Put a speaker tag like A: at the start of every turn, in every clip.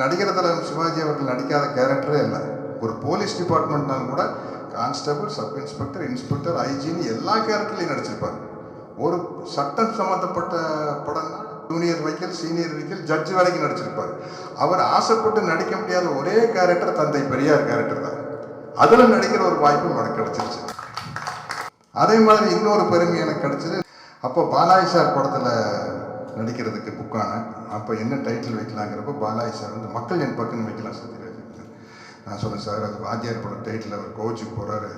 A: நடிகர் தலைவர் சிவாஜி அவர்கள் நடிக்காத கேரக்டரே இல்லை. ஒரு போலீஸ் டிபார்ட்மெண்ட்னாலும் கூட கான்ஸ்டபிள் சப் இன்ஸ்பெக்டர் இன்ஸ்பெக்டர் ஐஜின்னு எல்லா கேரக்டர்லையும் நடிச்சிருப்பார். ஒரு சட்டம் சம்மந்தப்பட்ட படம்னா ஜூனியர் வைக்கல் சீனியர் வைக்கல் ஜட்ஜ் வரைக்கும் நடிச்சிருப்பார். அவர் ஆசைப்பட்டு நடிக்க முடியாத ஒரே கேரக்டர் தந்தை பெரியார் கேரக்டர் தான். அதில் நடிக்கிற ஒரு வாய்ப்பு எனக்கு கிடச்சிருச்சு. அதே மாதிரி இன்னொரு பெருமை எனக்கு கிடச்சிது அப்போ பாலாஜி சார் படத்தில் நடிக்கிறதுக்கு புக்கான அப்போ என்ன டைட்டில் வைக்கலாங்கிறப்ப பாலாஜி சார் வந்து மக்கள் என் பக்கம் வைக்கலாம் சத்யராஜ் நான் சொன்னேன் சார் அது வாத்தியார் படம் டைட்டில் அவர் கோச்சுக்கு போகிறாரு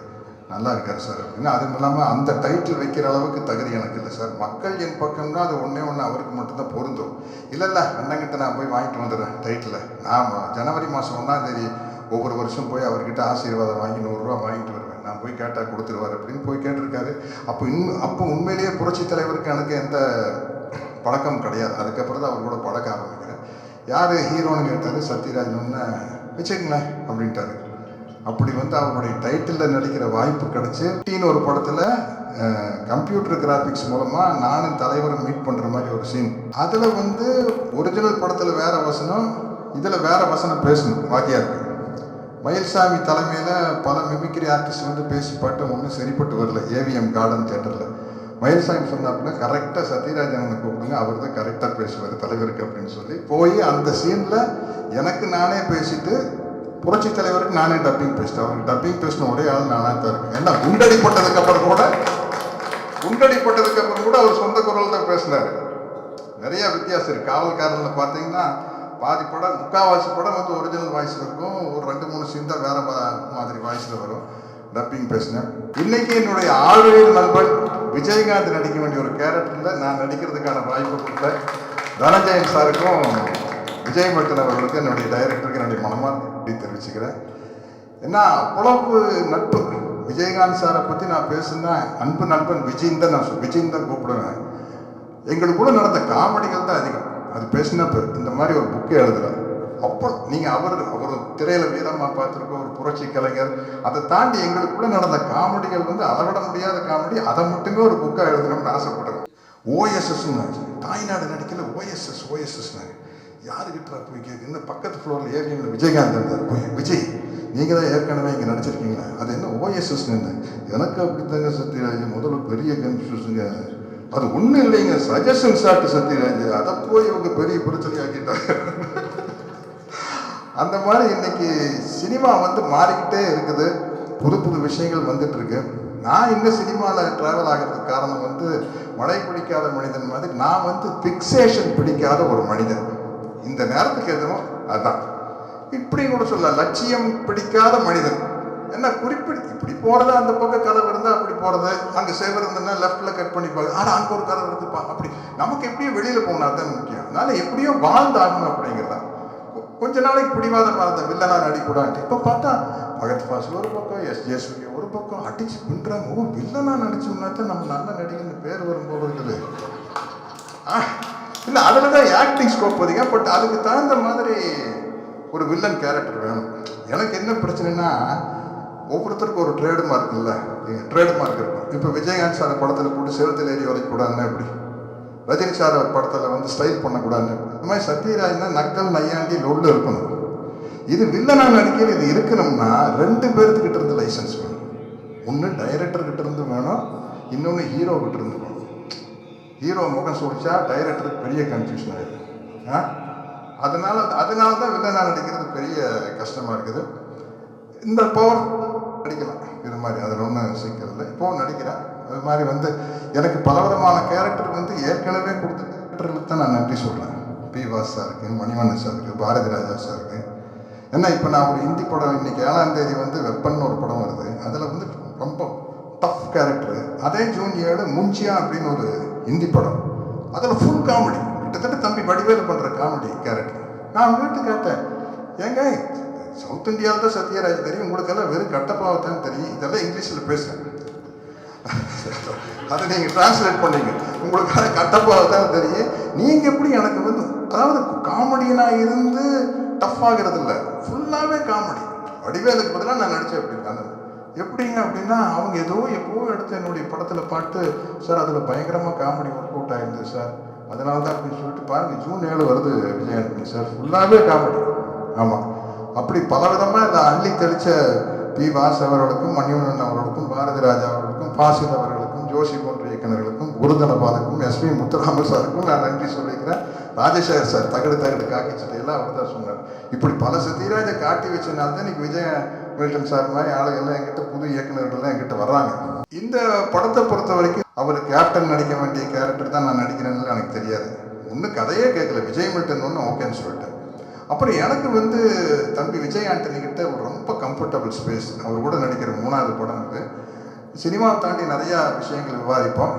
A: நல்லா இருக்கார் சார் அப்படின்னா. அதுவும் இல்லாமல் அந்த டைட்டில் வைக்கிற அளவுக்கு தகுதி எனக்கு இல்லை சார் மக்கள் என் பக்கம்னா அது ஒன்றே ஒன்று அவருக்கு மட்டும்தான் பொருந்தும். இல்லை இல்லை அண்ணங்கிட்ட நான் போய் வாங்கிட்டு வந்துடுறேன் டைட்டில் நான் ஜனவரி மாதம் ஒன்றாந்தேதி ஒவ்வொரு வருஷம் போய் அவர்கிட்ட ஆசீர்வாதம் வாங்கி நூறுரூவா வாங்கிட்டு வருவேன். நான் போய் கேட்டால் கொடுத்துருவார் அப்படின்னு போய் கேட்டிருக்காரு. அப்போ இன்னும் அப்போ உண்மையிலேயே புரட்சி தலைவருக்கு எனக்கு எந்த பழக்கம் கிடையாது. அதுக்கப்புறம் தான் அவர் கூட பழக்க ஆரம்பிக்கிறேன் யார் ஹீரோன்னு கேட்டார் சத்யராஜன்னு ஒன்று வச்சுக்கங்களேன் அப்படின்ட்டாரு. அப்படி வந்து அவருடைய டைட்டிலில் நடிக்கிற வாய்ப்பு கிடச்சி டீன் ஒரு படத்தில் கம்ப்யூட்டர் கிராஃபிக்ஸ் மூலமாக நானும் தலைவரும் மீட் பண்ணுற மாதிரி ஒரு சீன். அதில் வந்து ஒரிஜினல் படத்தில் வேறு வசனம் இதில் வேறு வசனம் பேசணும் வாத்தியாருக்கு மயில்சாமி தலைமையில் பல மிமிக்ரி ஆர்டிஸ்ட் வந்து பேசி பாட்டு ஒன்றும் சரிப்பட்டு வரல. ஏவிஎம் கார்டன் தேட்டரில் மயில்சாமி சொன்னாப்புல கரெக்டாக சத்யராஜனை கூப்பிடுங்க அவர் தான் கரெக்டாக பேசுவார் தலைவருக்கு அப்படின்னு சொல்லி. போய் அந்த சீனில் எனக்கு நானே பேசிட்டு புரட்சி தலைவருக்கு நானே டப்பிங் பேசிட்டேன் அவருக்கு டப்பிங் பேசின ஒரே ஆள் நானாக தான் இருக்கேன். ஏன்னா குண்டடி போட்டதுக்கு அப்புறம் கூட குண்டடி போட்டதுக்கு அப்புறம் கூட அவர் சொந்த குரல் தான் பேசினார். நிறைய வித்தியாசம் இருக்கு. காவல்காரனில் பார்த்தீங்கன்னா பாதி படம் முக்கால்வாசி படம் வந்து ஒரிஜினல் வாய்ஸில் இருக்கும். ஒரு ரெண்டு மூணு சீன் தான் வேற மாதிரி வாய்ஸில் வரும் டப்பிங் பேசினேன் இன்னைக்கு என்னுடைய ஆளுநர் நண்பன் விஜயகாந்த் நடிக்க வேண்டிய ஒரு கேரக்டரில் நான் நடிக்கிறதுக்கான வாய்ப்பு கொடுத்த தனஞ்சயன் சாருக்கும் விஜய் மட்டன் அவர்களுக்கு என்னுடைய டைரக்டருக்கு என்னுடைய மனமார்ந்த தெரிவிச்சுக்கிறேன். ஏன்னா அவ்வளவு நட்பு. விஜயகாந்த் சாரை பற்றி நான் பேசுனா அன்பு நண்பன் விஜயின் தான் நான் சொல் விஜயின் தான் கூப்பிடுவேன் எங்களுக்குள்ள நடந்த காமெடிகள் தான் அதிகம். அது பேசினப்ப இந்த மாதிரி ஒரு புக்கே எழுதுகிறேன் அப்போ நீங்கள் அவர் அவர் திரையில வீரமாக பார்த்துருக்க ஒரு புரட்சி கலைஞர் அதை தாண்டி எங்களுக்குள்ளே நடந்த காமெடிகள் வந்து அளவிட முடியாத காமெடி அதை மட்டுமே ஒரு புக்காக எழுதணும்னு ஆசைப்படுறேன் ஓஎஸ்எஸ்ன்னு தாய்நாடு நடிக்கல ஓஎஸ்எஸ் ஓஎஸ்எஸ்னு யாருக்கிட்ட போய் கேட்கு இந்த பக்கத்து ஃப்ளோரில் ஏவிஎம்ல விஜயகாந்த் இருந்தார். போய் விஜய் நீங்கள் தான் ஏற்கனவே இங்கே நடிச்சிருக்கீங்களா அது என்ன ஓஎஸ்எஸ்னு எனக்கு அப்படித்தாங்க சத்யராஜ் முதல்ல பெரிய கன்ஃபியூஸுங்க அது ஒன்றும் இல்லைங்க சஜஷன் சாட்டு சத்யராஜ். அதை போய் இவங்க பெரிய பிரச்சனை ஆக்கிட்டாங்க அந்த மாதிரி இன்னைக்கு சினிமா வந்து மாறிக்கிட்டே இருக்குது. புது புது விஷயங்கள் வந்துட்டுருக்கு. நான் இந்த சினிமாவில் ட்ராவல் ஆகிறதுக்கு காரணம் வந்து மழை பிடிக்காத மனிதன் மாதிரி நான் வந்து ஃபிக்சேஷன் பிடிக்காத ஒரு மனிதன். இந்த நேரத்துக்கு எதுவும் அதுதான் இப்படி கூட சொல்ல லட்சியம் பிடிக்காத மனிதன். என்ன குறிப்பிடு இப்படி போகிறது அந்த பக்கம் கதவு இருந்தால் அப்படி போகிறது அங்கே சேவர் இருந்ததுன்னா லெஃப்ட்ல கட் பண்ணி பாரு. ஆனால் அங்கே ஒரு கதவு இருக்குப்பா. அப்படி நமக்கு எப்படியும் வெளியில் போகணும் அதுதான் முக்கியம். அதனால் எப்படியோ வாழ்ந்தாகணும் அப்படிங்கிறதா கொஞ்ச நாளைக்கு பிடிவாதமாக இருந்த வில்லனா நடிக்கூடாது இப்போ பார்த்தா பகத் ஃபாசில் ஒரு பக்கம் எஸ் ஜே ஒரு பக்கம் அடிச்சு பின்றாங்க ஓ வில்லனா நடிச்சோம்னா தான் நம்ம நல்ல நடிகர்னு பேர் வரும் இருக்குது. இல்லை அதில் தான் ஆக்டிங் ஸ்கோப் அதிகம் பட் அதுக்கு தகுந்த மாதிரி ஒரு வில்லன் கேரக்டர் வேணும். எனக்கு என்ன பிரச்சனைனா ஒவ்வொருத்தருக்கும் ஒரு ட்ரேடு மார்க் இல்லை ட்ரேடு மார்க் இருக்கும். இப்போ விஜயகாந்த் சார் படத்தில் போட்டு செவத்தில் ஏறி வரைக்கூடாதுன்னா எப்படி? ரஜினி சார் படத்தில் வந்து ஸ்டைல் பண்ணக்கூடாதுன்னு அது மாதிரி சத்யராஜ்னா நக்கல் நையாண்டி லொல்லு இருக்கணும். இது வில்லனா நடிக்கையில் இது இருக்கணும்னா ரெண்டு பேர்த்துக்கிட்ட இருந்து லைசன்ஸ் வேணும். ஒன்று டைரக்டர் கிட்ட இருந்து வேணும் இன்னொன்று ஹீரோ கிட்ட இருந்து வேணும். ஹீரோ முகம் சுடிச்சா டைரக்டருக்கு பெரிய கன்ஃபியூஷன் ஆயிடுது ஆ? அதனால அதனால தான் வில்லனா நடிக்கிறது பெரிய கஷ்டமாக இருக்குது. இந்த பவர் நடிக்கலாம். இது மாதிரி அதில் ஒன்றும் சிக்கல் இல்லை. இப்போவும் நடிக்கிறேன். அது மாதிரி வந்து எனக்கு பலவிதமான கேரக்டர் வந்து ஏற்கனவே கொடுத்த கேரக்டர்களுக்கு தான் நான் நன்றி சொல்கிறேன் பி வாசா இருக்குது மணிவண்ணன் இருக்குது பாரதி ராஜா சார் இருக்குது ஏன்னா இப்போ நான் ஒரு ஹிந்தி படம் இன்றைக்கி ஏழாம் தேதி வந்து வெப்பன் ஒரு படம் வருது. அதில் வந்து ரொம்ப டஃப் கேரக்டரு அதே ஜூன் ஏழு முஞ்சியா அப்படின்னு ஒரு ஹிந்தி படம். அதில் ஃபுல் காமெடி கிட்டத்தட்ட தம்பி வடிவேலு பண்ணுற காமெடி கேரக்டர் நான் வீட்டு கேட்டேன் ஏங்க சவுத் இந்தியாவில் தான் சத்யராஜ் தெரியும். உங்களுக்கெல்லாம் வெறும் கட்டப்பாவத்தான் தெரியும். இதெல்லாம் இங்கிலீஷில் பேசுகிறேன் அதை நீங்கள் டிரான்ஸ்லேட் பண்ணீங்க. உங்களுக்கு கட்டப்பாவை தான் தெரியும். நீங்கள் எப்படி எனக்கு வந்து அதாவது காமெடியனாக இருந்து டஃப் ஆகிறது இல்லை ஃபுல்லாகவே காமெடி. வடிவேலுக்கு பதிலாக நான் நடித்தேன் அப்படி அந்த எப்படிங்க அப்படின்னா அவங்க ஏதோ எப்போ எடுத்து என்னுடைய படத்தில் பாட்டு சார் அதில் பயங்கரமாக காமெடி ஒர்க் அவுட் ஆயிருந்தது சார். அதனால தான் அப்படின்னு சொல்லிட்டு பாருங்க ஜூன் ஏழு வருது விஜயாண்டனி சார் ஃபுல்லாகவே காமெடி. ஆமாம் அப்படி பலவிதமாக இந்த அள்ளி தெளித்த பி. வாஸ் அவர்களுக்கும் மணிவண்ணன் அவர்களுக்கும் பாரதி ராஜா அவர்களுக்கும் பாசில் அவர்களுக்கும் ஜோஷி போன்ற இயக்குநர்களுக்கும் குருதனபாலுக்கும் எஸ்வி முத்துராம சாருக்கும் நான் நன்றி சொல்லிக்கிறேன். ராஜசேகர் சார் தகடு தகடு காக்கி சட்டையெல்லாம் அவர் தான் சொன்னார். இப்படி பல சத்யராஜை காட்டி வச்சனால தான் இன்னைக்கு விஜய மில்டன் சார் மாதிரி ஆளுகள்லாம் என்கிட்ட புது இயக்குநர்கள்லாம் என்கிட்ட வர்றாங்க. இந்த படத்தை பொறுத்த வரைக்கும் அவர் கேப்டன் நடிக்க வேண்டிய கேரக்டர் தான் நான் நடிக்கிறேன்னு எனக்கு தெரியாது. ஒன்றும் கதையே கேட்கல. விஜய் மில்டன் ஒன்று ஓகேன்னு சொல்லிட்டேன் அப்புறம் எனக்கு வந்து தம்பி விஜய் ஆண்டனி கிட்ட ஒரு ரொம்ப கம்ஃபர்டபுள் ஸ்பேஸ் அவர் கூட நடிக்கிற மூணாவது படம் இது. சினிமாவை தாண்டி நிறையா விஷயங்கள் விவாதிப்போம்.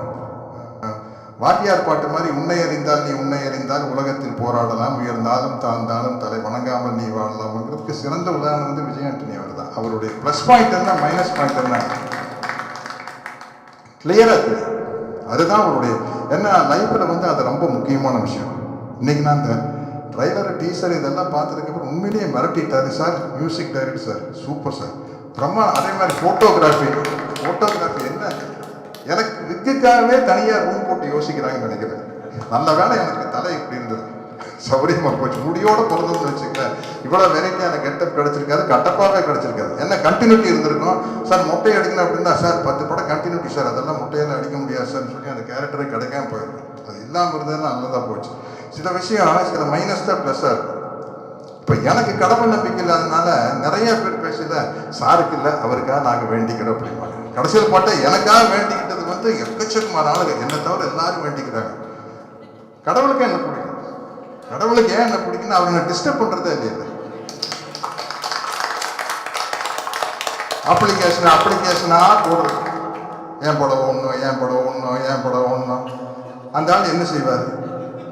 A: வாத்தியார் பாட்டு மாதிரி உன்னை அறிந்தால் நீ உன்னை அறிந்தால் உலகத்தில் போராடலாம். உயர்ந்தாலும் தாழ்ந்தாலும் தலை வணங்காமல் நீ வாழலாம்ங்கிறதுக்கு சிறந்த உதாரணம் வந்து விஜயாண்டனி அவர் தான். அவருடைய ப்ளஸ் பாயிண்ட் என்ன மைனஸ் பாயிண்ட் என்ன? கிளியராக தெரியும். அதுதான் அவருடைய ஏன்னா லைஃப்பில் வந்து அது ரொம்ப முக்கியமான விஷயம். இன்னைக்கு நான் இந்த ட்ரைலர் டீசர் இதெல்லாம் பார்த்ததுக்கப்புறம் உண்மையிலேயே மிரட்டிட்டாரு sir. Music director sir. Super sir. Brahma அதே மாதிரி ஃபோட்டோகிராஃபி ஃபோட்டோகிராஃபி என்ன? எனக்கு விக்குக்காகவே தனியாக ரூம் போட்டு யோசிக்கிறாங்கன்னு நினைக்கிறேன். நல்ல வேலை எனக்கு தலை இப்படி இருந்தது. சௌரியமாக போச்சு. முடியோட பிறந்தோம்னு வச்சுக்கல இவ்வளோ வெரைட்டியான கெட்டப் கிடச்சிருக்காது. கட்டப்பாகவே கிடச்சிருக்காது. என்ன கண்டினியூட்டி இருந்திருக்கும்? சார் மொட்டை அடிக்கணும் அப்படின்னா சார் பத்து படம் கண்டினியூட்டி சார் அதெல்லாம் முட்டையெல்லாம் அடிக்க முடியாது சார்னு சொல்லி அந்த கேரக்டரே கிடைக்காம போயிருக்கும் அது இல்லாமல் இருந்ததுன்னா நல்லதாக போச்சு. சில விஷயம் சில மைனஸ் தான் ப்ளஸ்ஸாக இருக்கும். இப்போ எனக்கு கடவுள் நம்பிக்கை இல்லாதனால நிறைய பேர் பேசல சாருக்கு இல்லை அவருக்காக நாங்கள் வேண்டிக்கிறோம் அப்படிம்பாங்க. கடைசியில் பார்த்தா எனக்காக வேண்டிக்கிட்டது வந்து எக்கச்சக்கமான ஆளுங்க என்னை தவிர எல்லாரும் வேண்டிக்கிறாங்க. கடவுளுக்கு என்ன பிடிக்கும்? கடவுளுக்கு ஏன் என்ன பிடிக்குன்னு அவங்க டிஸ்டர்ப் பண்ணுறதே இல்லையா. அப்ளிகேஷன் அப்ளிகேஷனாக போடுறது. ஏன் படம் ஒன்றும் ஏன் படம் ஒன்றும் ஏன் படம் ஒன்றும் அந்த ஆள் என்ன செய்வார்?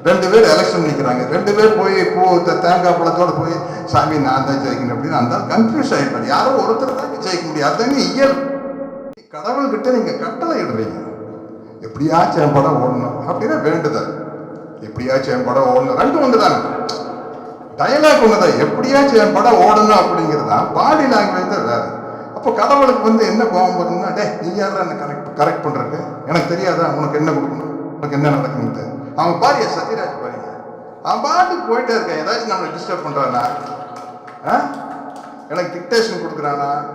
A: ரெண்டு பேர் எலெக்ஷன் நிற்கிறாங்க. ரெண்டு பேர் போய் பூ தேங்காய் பழத்தோடு போய் சாமி நான் தான் ஜெயிக்கணும் அப்படின்னு அந்த கன்ஃபியூஸ் ஆகிட்டார் யாரோ ஒருத்தர் தான் ஜெயிக்க முடியும். அதுதாங்க இயல். கடவுள்கிட்ட நீங்கள் கட்டளை இடுறீங்க. எப்படியாச்சும் என் படம் ஓடணும் அப்படின்னா வேண்டுதல். எப்படியாச்சும் என் படம் ஓடணும்? ரெண்டும் ஒன்று தாங்க. டயலாக் ஒன்று தான். எப்படியாச்சும் என் படம் ஓடணும் அப்படிங்கிறது தான். பாடி லாங்குவேஜ் தான் வேறு. அப்போ கடவுளுக்கு வந்து என்ன கோபம் வரும்னா டே நீ யாரா என்ன கரெக்ட் கரெக்ட் பண்ணுறக்கு எனக்கு தெரியாதா? உனக்கு என்ன கொடுக்கணும்? உனக்கு என்ன நடக்கணும்னு அவன் பாரியா சத்யராஜ் பாருங்க அவன் பாட்டுக்கு போயிட்டே இருக்கேன். ஏதாச்சும் நம்மளை டிஸ்டர்ப் பண்ணுறானா ஆ? எனக்கு டிக்டேஷன் கொடுக்குறானா?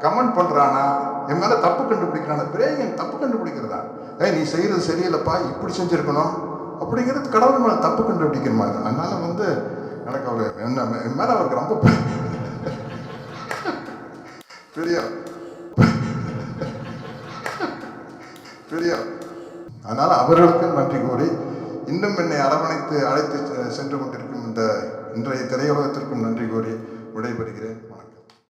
A: கமெண்ட் பண்ணுறானா என் மேலே தப்பு கண்டுபிடிக்கிறானா? பிரேயன் தப்பு கண்டுபிடிக்கிறதா? ஏய் நீ செய்கிறது சரியில்லைப்பா. இப்படி செஞ்சுருக்கணும். அப்படிங்கிறது கடவுள் மேலே தப்பு கண்டுபிடிக்கிற மாதிரி அதனால் வந்து எனக்கு அவர் என்ன என் மேலே அவருக்கு ரொம்ப பெ- பெரிய. பெரிய. அதனால் அவர்களுக்கும் நன்றி கூறி இன்னும் என்னை அரவணைத்து அழைத்து செ- சென்று கொண்டிருக்கும் இந்த இன்றைய திரையுலகத்திற்கும் நன்றி கூறி விடைபெறுகிறேன்.